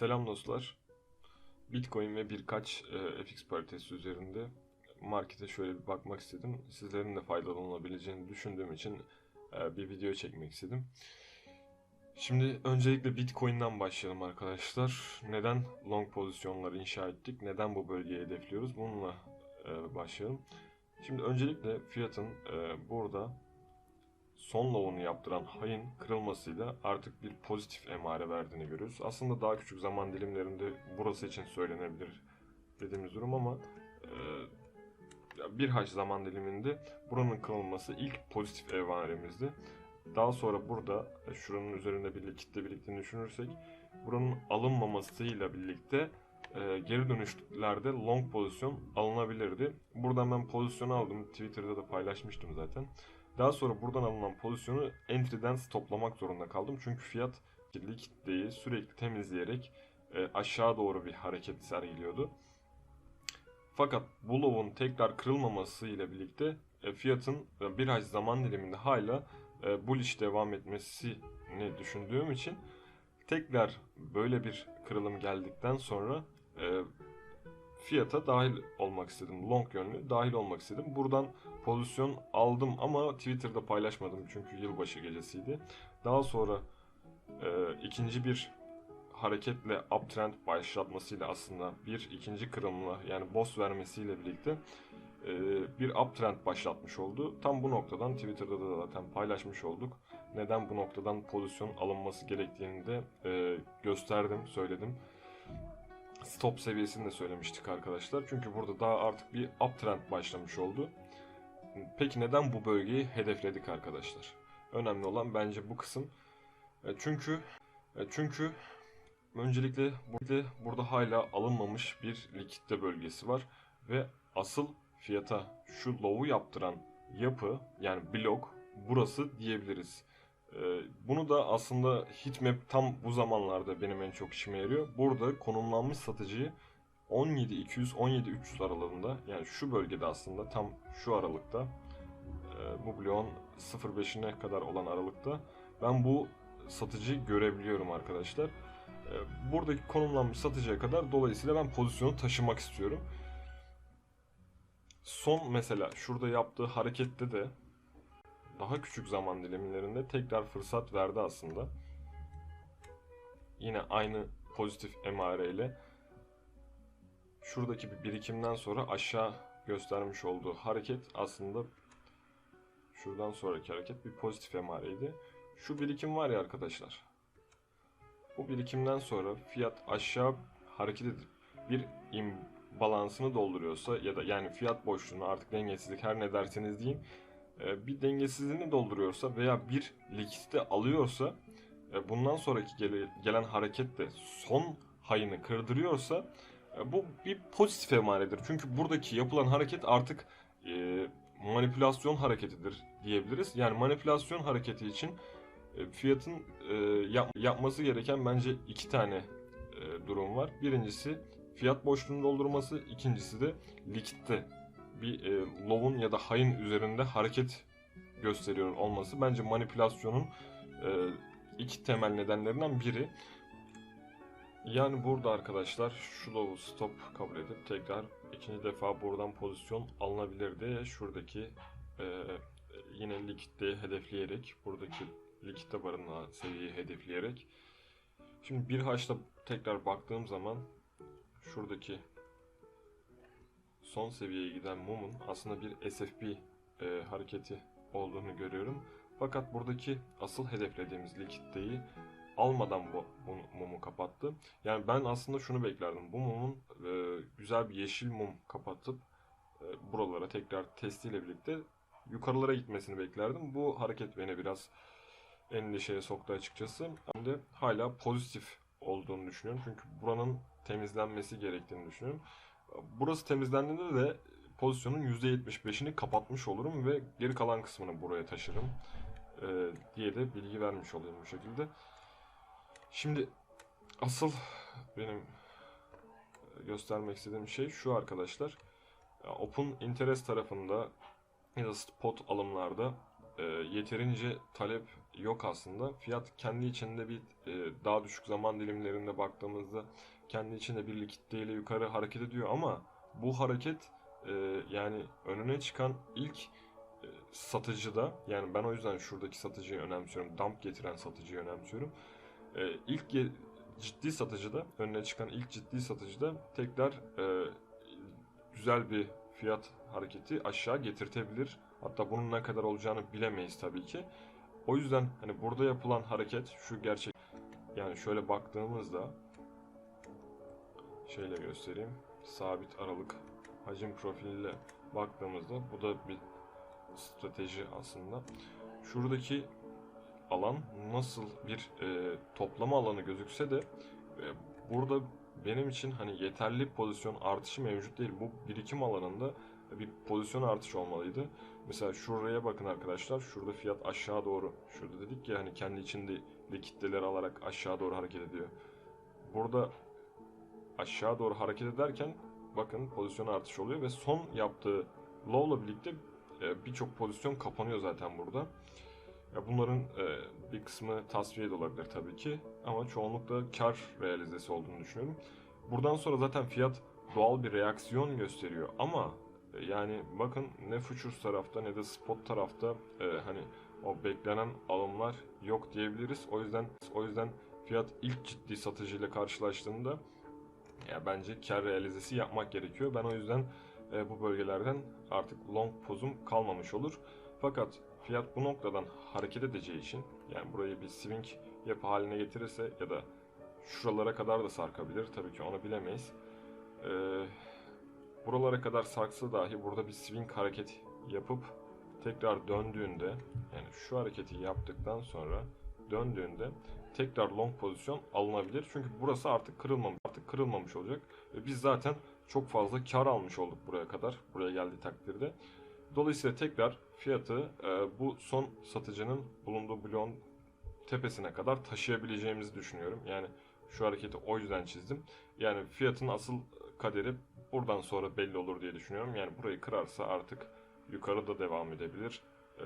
Selam dostlar. Bitcoin ve birkaç e, FX paritesi üzerinde markete şöyle bir bakmak istedim. Sizlerin de faydalanabileceğini düşündüğüm için e, bir video çekmek istedim. Şimdi öncelikle Bitcoin'den başlayalım arkadaşlar. Neden long pozisyonları inşa ettik? Neden bu bölgeyi hedefliyoruz? Bununla e, başlayalım. Şimdi öncelikle fiyatın e, burada son low'unu yaptıran hayın kırılmasıyla artık bir pozitif emare verdiğini görüyoruz. Aslında daha küçük zaman dilimlerinde burası için söylenebilir dediğimiz durum ama e, bir haç zaman diliminde buranın kırılması ilk pozitif emaremizdi. Daha sonra burada e, şuranın üzerinde bir kitle biriktiğini düşünürsek buranın alınmamasıyla birlikte e, geri dönüşlerde long pozisyon alınabilirdi. Buradan ben pozisyonu aldım. Twitter'da da paylaşmıştım zaten. Daha sonra buradan alınan pozisyonu entry'den stoplamak zorunda kaldım. Çünkü fiyat kitleyi sürekli temizleyerek e, aşağı doğru bir hareket sergiliyordu. Fakat bu low'un tekrar kırılmaması ile birlikte e, fiyatın e, bir ay zaman diliminde hala e, bullish devam etmesini düşündüğüm için tekrar böyle bir kırılım geldikten sonra e, fiyata dahil olmak istedim. Long yönlü dahil olmak istedim. Buradan pozisyon aldım ama Twitter'da paylaşmadım çünkü yılbaşı gecesiydi. Daha sonra e, ikinci bir hareketle uptrend başlatmasıyla aslında bir ikinci kırılımla yani boss vermesiyle birlikte e, bir uptrend başlatmış oldu. Tam bu noktadan Twitter'da da zaten paylaşmış olduk. Neden bu noktadan pozisyon alınması gerektiğini de e, gösterdim, söyledim stop seviyesini de söylemiştik arkadaşlar. Çünkü burada daha artık bir uptrend başlamış oldu. Peki neden bu bölgeyi hedefledik arkadaşlar? Önemli olan bence bu kısım. E, çünkü e, çünkü öncelikle burada, burada hala alınmamış bir likitte bölgesi var ve asıl fiyata şu low'u yaptıran yapı yani blok burası diyebiliriz. Ee, bunu da aslında heatmap tam bu zamanlarda benim en çok işime yarıyor. Burada konumlanmış satıcıyı 17-200-17-300 aralığında yani şu bölgede aslında tam şu aralıkta e, bu bloğun 0.5'ine kadar olan aralıkta ben bu satıcıyı görebiliyorum arkadaşlar. E, buradaki konumlanmış satıcıya kadar dolayısıyla ben pozisyonu taşımak istiyorum. Son mesela şurada yaptığı harekette de daha küçük zaman dilimlerinde tekrar fırsat verdi aslında. Yine aynı pozitif emare ile şuradaki bir birikimden sonra aşağı göstermiş olduğu hareket aslında şuradan sonraki hareket bir pozitif emareydi. Şu birikim var ya arkadaşlar. Bu birikimden sonra fiyat aşağı hareket edip bir imbalansını dolduruyorsa ya da yani fiyat boşluğunu artık dengesizlik her ne derseniz deyin bir dengesizliğini dolduruyorsa veya bir likitte alıyorsa e, bundan sonraki gelen hareket de son hayını kırdırıyorsa e, bu bir pozitif emaredir. Çünkü buradaki yapılan hareket artık manipülasyon hareketidir diyebiliriz. Yani manipülasyon hareketi için fiyatın yapması gereken bence iki tane durum var. Birincisi fiyat boşluğunu doldurması, ikincisi de likitte bir e, low'un ya da high'ın üzerinde hareket gösteriyor olması bence manipülasyonun e, iki temel nedenlerinden biri. Yani burada arkadaşlar şu low'u stop kabul edip tekrar ikinci defa buradan pozisyon alınabilirdi. Şuradaki e, yine likitte hedefleyerek buradaki likitte barınağı seviyeyi hedefleyerek Şimdi bir haçta tekrar baktığım zaman şuradaki son seviyeye giden mumun aslında bir SFB e, hareketi olduğunu görüyorum. Fakat buradaki asıl hedeflediğimiz likitteyi almadan bu, bu mumu kapattı. Yani ben aslında şunu beklerdim. Bu mumun e, güzel bir yeşil mum kapatıp e, buralara tekrar testiyle birlikte yukarılara gitmesini beklerdim. Bu hareket beni biraz endişeye soktu açıkçası. Hem de hala pozitif olduğunu düşünüyorum. Çünkü buranın temizlenmesi gerektiğini düşünüyorum. Burası temizlendiğinde de pozisyonun %75'ini kapatmış olurum ve geri kalan kısmını buraya taşırım e, diye de bilgi vermiş olayım bu şekilde. Şimdi asıl benim göstermek istediğim şey şu arkadaşlar. Open Interest tarafında ya da spot alımlarda e, yeterince talep yok aslında. Fiyat kendi içinde bir e, daha düşük zaman dilimlerinde baktığımızda kendi içinde bir likiditeyle yukarı hareket ediyor ama bu hareket e, yani önüne çıkan ilk e, satıcıda yani ben o yüzden şuradaki satıcıyı önemsiyorum. Dump getiren satıcıyı önemsiyorum. E, ilk ge- ciddi satıcıda önüne çıkan ilk ciddi satıcıda tekrar e, güzel bir fiyat hareketi aşağı getirtebilir. Hatta bunun ne kadar olacağını bilemeyiz tabii ki. O yüzden hani burada yapılan hareket şu gerçek yani şöyle baktığımızda şöyle göstereyim. Sabit aralık hacim profiliyle baktığımızda bu da bir strateji aslında. Şuradaki alan nasıl bir e, toplama alanı gözükse de e, burada benim için hani yeterli pozisyon artışı mevcut değil. Bu birikim alanında bir pozisyon artışı olmalıydı. Mesela şuraya bakın arkadaşlar. Şurada fiyat aşağı doğru. Şurada dedik ya hani kendi içinde likiditeleri alarak aşağı doğru hareket ediyor. Burada aşağı doğru hareket ederken bakın pozisyon artışı oluyor ve son yaptığı low'la birlikte e, birçok pozisyon kapanıyor zaten burada. Ya bunların e, bir kısmı tasfiye de olabilir tabii ki ama çoğunlukla kar realizesi olduğunu düşünüyorum. Buradan sonra zaten fiyat doğal bir reaksiyon gösteriyor ama e, yani bakın ne futures tarafta ne de spot tarafta e, hani o beklenen alımlar yok diyebiliriz. O yüzden o yüzden fiyat ilk ciddi satıcıyla karşılaştığında ya bence kar realizesi yapmak gerekiyor. Ben o yüzden e, bu bölgelerden artık long pozum kalmamış olur. Fakat fiyat bu noktadan hareket edeceği için yani burayı bir swing yapı haline getirirse ya da şuralara kadar da sarkabilir. Tabii ki onu bilemeyiz. Ee, buralara kadar sarksa dahi burada bir swing hareket yapıp tekrar döndüğünde yani şu hareketi yaptıktan sonra döndüğünde tekrar long pozisyon alınabilir. Çünkü burası artık kırılmamış, artık kırılmamış olacak. Ve biz zaten çok fazla kar almış olduk buraya kadar. Buraya geldiği takdirde. Dolayısıyla tekrar fiyatı e, bu son satıcının bulunduğu bloğun tepesine kadar taşıyabileceğimizi düşünüyorum. Yani şu hareketi o yüzden çizdim. Yani fiyatın asıl kaderi buradan sonra belli olur diye düşünüyorum. Yani burayı kırarsa artık yukarıda devam edebilir. Ee,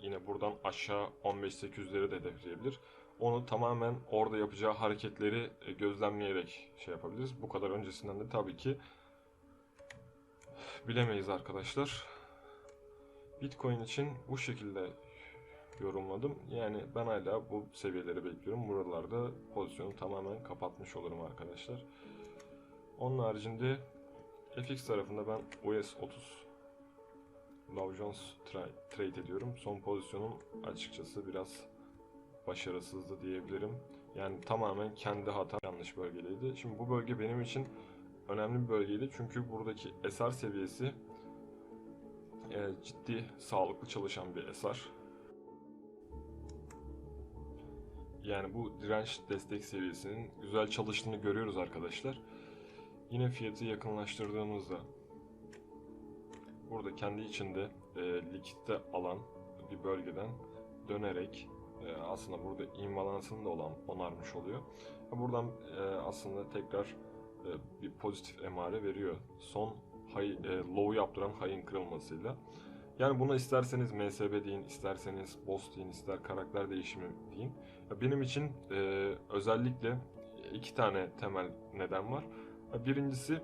yine buradan aşağı 15-800'leri de hedefleyebilir. Onu tamamen orada yapacağı hareketleri e, gözlemleyerek şey yapabiliriz. Bu kadar öncesinden de tabii ki bilemeyiz arkadaşlar. Bitcoin için bu şekilde yorumladım. Yani ben hala bu seviyeleri bekliyorum. Buralarda pozisyonu tamamen kapatmış olurum arkadaşlar. Onun haricinde FX tarafında ben US 30 Dow Jones tra- trade ediyorum. Son pozisyonum açıkçası biraz başarısızdı diyebilirim. Yani tamamen kendi hata yanlış bölgedeydi. Şimdi bu bölge benim için önemli bir bölgeydi. Çünkü buradaki SR seviyesi e, ciddi sağlıklı çalışan bir SR. Yani bu direnç destek seviyesinin güzel çalıştığını görüyoruz arkadaşlar. Yine fiyatı yakınlaştırdığımızda burada kendi içinde e, likitte alan bir bölgeden dönerek e, aslında burada imbalansını da olan onarmış oluyor. Buradan e, aslında tekrar e, bir pozitif emare veriyor. Son high, e, low yaptıran high'in kırılmasıyla. Yani buna isterseniz MSB deyin, isterseniz boss deyin, ister karakter değişimi deyin. Ya Benim için e, özellikle iki tane temel neden var. Ya Birincisi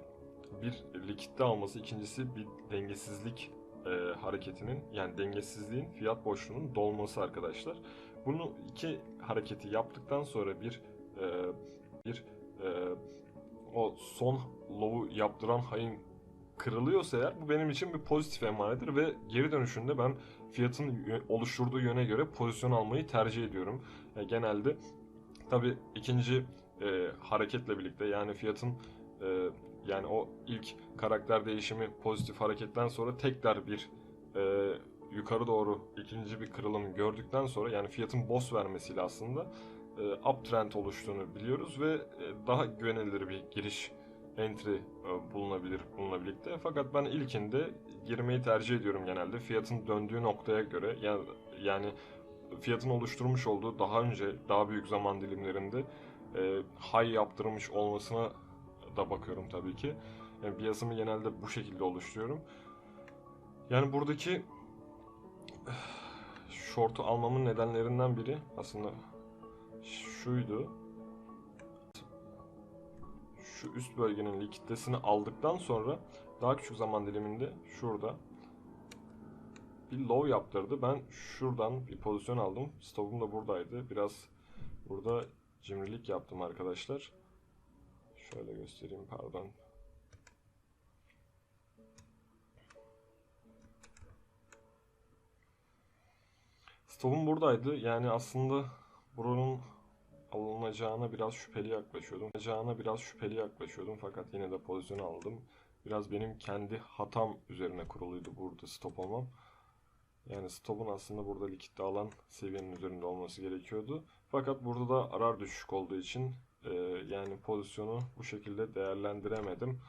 bir likitte alması, ikincisi bir dengesizlik e, hareketinin yani dengesizliğin fiyat boşluğunun dolması arkadaşlar. Bunu iki hareketi yaptıktan sonra bir e, bir e, o son low'u yaptıran hayın kırılıyorsa eğer bu benim için bir pozitif emaredir ve geri dönüşünde ben fiyatın oluşturduğu yöne göre pozisyon almayı tercih ediyorum. E, genelde tabi ikinci e, hareketle birlikte yani fiyatın e, yani o ilk karakter değişimi pozitif hareketten sonra tekrar bir e, yukarı doğru ikinci bir kırılım gördükten sonra yani fiyatın boss vermesiyle aslında e, uptrend oluştuğunu biliyoruz ve e, daha güvenilir bir giriş entry e, bulunabilir bununla birlikte. Fakat ben ilkinde girmeyi tercih ediyorum genelde. Fiyatın döndüğü noktaya göre yani, yani fiyatın oluşturmuş olduğu daha önce daha büyük zaman dilimlerinde e, high yaptırmış olmasına da bakıyorum tabii ki. Yani biasımı genelde bu şekilde oluşturuyorum. Yani buradaki short'u almamın nedenlerinden biri aslında şuydu. Şu üst bölgenin likiditesini aldıktan sonra daha küçük zaman diliminde şurada bir low yaptırdı. Ben şuradan bir pozisyon aldım. Stopum da buradaydı. Biraz burada cimrilik yaptım arkadaşlar. Şöyle göstereyim pardon. Stopum buradaydı. Yani aslında buranın alınacağına biraz şüpheli yaklaşıyordum. Alınacağına biraz şüpheli yaklaşıyordum fakat yine de pozisyon aldım. Biraz benim kendi hatam üzerine kuruluydu burada stop olmam. Yani stopun aslında burada likitte alan seviyenin üzerinde olması gerekiyordu. Fakat burada da arar düşük olduğu için e, yani pozisyonu bu şekilde değerlendiremedim.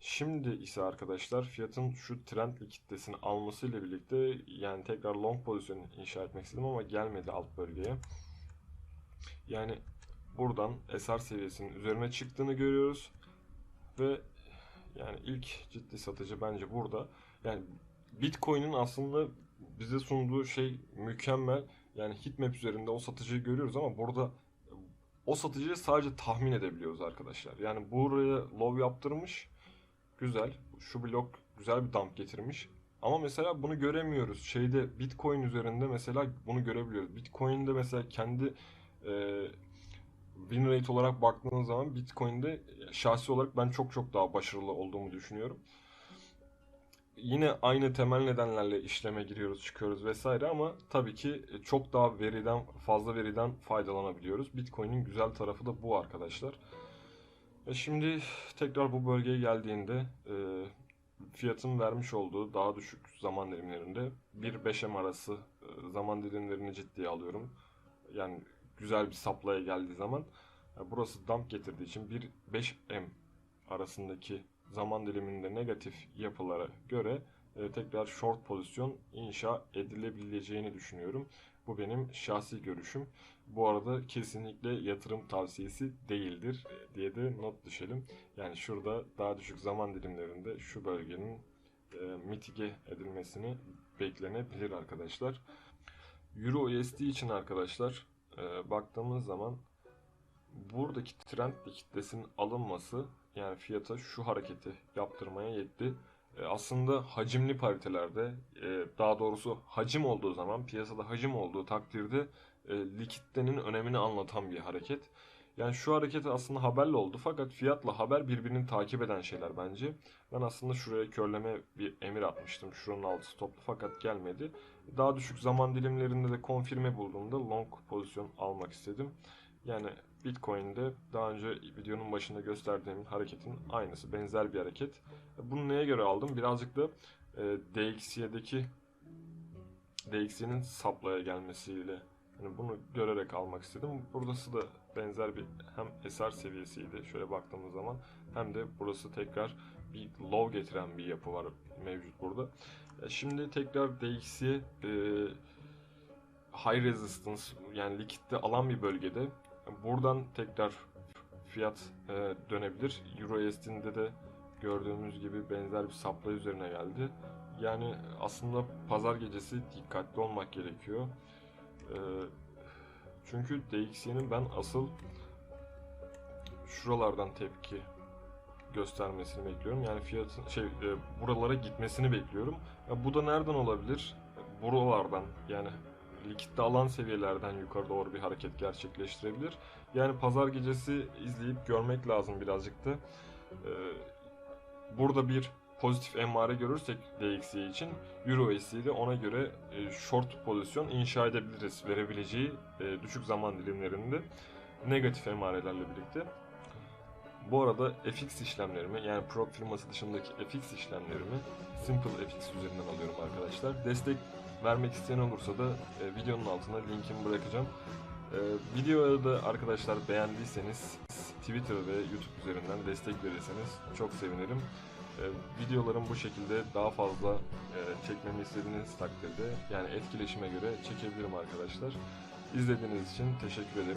Şimdi ise arkadaşlar fiyatın şu trend likiditesini almasıyla birlikte yani tekrar long pozisyon inşa etmek istedim ama gelmedi alt bölgeye. Yani buradan SR seviyesinin üzerine çıktığını görüyoruz ve yani ilk ciddi satıcı bence burada. Yani Bitcoin'in aslında bize sunduğu şey mükemmel. Yani Hitmap üzerinde o satıcıyı görüyoruz ama burada o satıcıyı sadece tahmin edebiliyoruz arkadaşlar. Yani buraya low yaptırmış. Güzel. Şu blok güzel bir dump getirmiş. Ama mesela bunu göremiyoruz. Şeyde Bitcoin üzerinde mesela bunu görebiliyoruz. Bitcoin'de mesela kendi e, win rate olarak baktığınız zaman Bitcoin'de şahsi olarak ben çok çok daha başarılı olduğumu düşünüyorum. Yine aynı temel nedenlerle işleme giriyoruz, çıkıyoruz vesaire ama tabii ki çok daha veriden, fazla veriden faydalanabiliyoruz. Bitcoin'in güzel tarafı da bu arkadaşlar. E şimdi tekrar bu bölgeye geldiğinde e, fiyatın vermiş olduğu daha düşük zaman dilimlerinde 1-5M arası e, zaman dilimlerini ciddiye alıyorum. Yani güzel bir saplaya geldiği zaman e, burası dump getirdiği için 1-5M arasındaki zaman diliminde negatif yapılara göre e, tekrar short pozisyon inşa edilebileceğini düşünüyorum. Bu benim şahsi görüşüm. Bu arada kesinlikle yatırım tavsiyesi değildir e, diye de not düşelim. Yani şurada daha düşük zaman dilimlerinde şu bölgenin e, mitige edilmesini beklenebilir arkadaşlar. Euro USD için arkadaşlar e, baktığımız zaman buradaki trend kitlesinin alınması yani fiyata şu hareketi yaptırmaya yetti. E, aslında hacimli paritelerde e, daha doğrusu hacim olduğu zaman piyasada hacim olduğu takdirde e, likiditenin önemini anlatan bir hareket. Yani şu hareket aslında haberle oldu fakat fiyatla haber birbirini takip eden şeyler bence. Ben aslında şuraya körleme bir emir atmıştım. Şuranın altı stoplu fakat gelmedi. Daha düşük zaman dilimlerinde de konfirme bulduğumda long pozisyon almak istedim. Yani Bitcoin'de daha önce videonun başında gösterdiğim hareketin aynısı, benzer bir hareket. Bunu neye göre aldım? Birazcık da e, DXY'deki DXY'nin saplaya gelmesiyle yani bunu görerek almak istedim. Burası da benzer bir hem SR seviyesiydi şöyle baktığımız zaman hem de burası tekrar bir low getiren bir yapı var mevcut burada. E, Şimdi tekrar DXY e, high resistance yani likitte alan bir bölgede Buradan tekrar fiyat e, dönebilir. Euro USD'de de gördüğümüz gibi benzer bir supply üzerine geldi. Yani aslında pazar gecesi dikkatli olmak gerekiyor. E, çünkü DXY'nin ben asıl şuralardan tepki göstermesini bekliyorum. Yani fiyatın şey e, buralara gitmesini bekliyorum. Ya bu da nereden olabilir? Buralardan yani likitte alan seviyelerden yukarı doğru bir hareket gerçekleştirebilir. Yani pazar gecesi izleyip görmek lazım birazcık da. Ee, burada bir pozitif emare görürsek DXY için Euro USD'de ona göre e, short pozisyon inşa edebiliriz verebileceği e, düşük zaman dilimlerinde negatif emarelerle birlikte. Bu arada FX işlemlerimi yani prop firması dışındaki FX işlemlerimi Simple FX üzerinden alıyorum arkadaşlar. Destek vermek isteyen olursa da e, videonun altına linkimi bırakacağım. E, videoyu da arkadaşlar beğendiyseniz Twitter ve YouTube üzerinden destek verirseniz çok sevinirim. E, videolarım bu şekilde daha fazla e, çekmemi istediğiniz takdirde yani etkileşime göre çekebilirim arkadaşlar. İzlediğiniz için teşekkür ederim.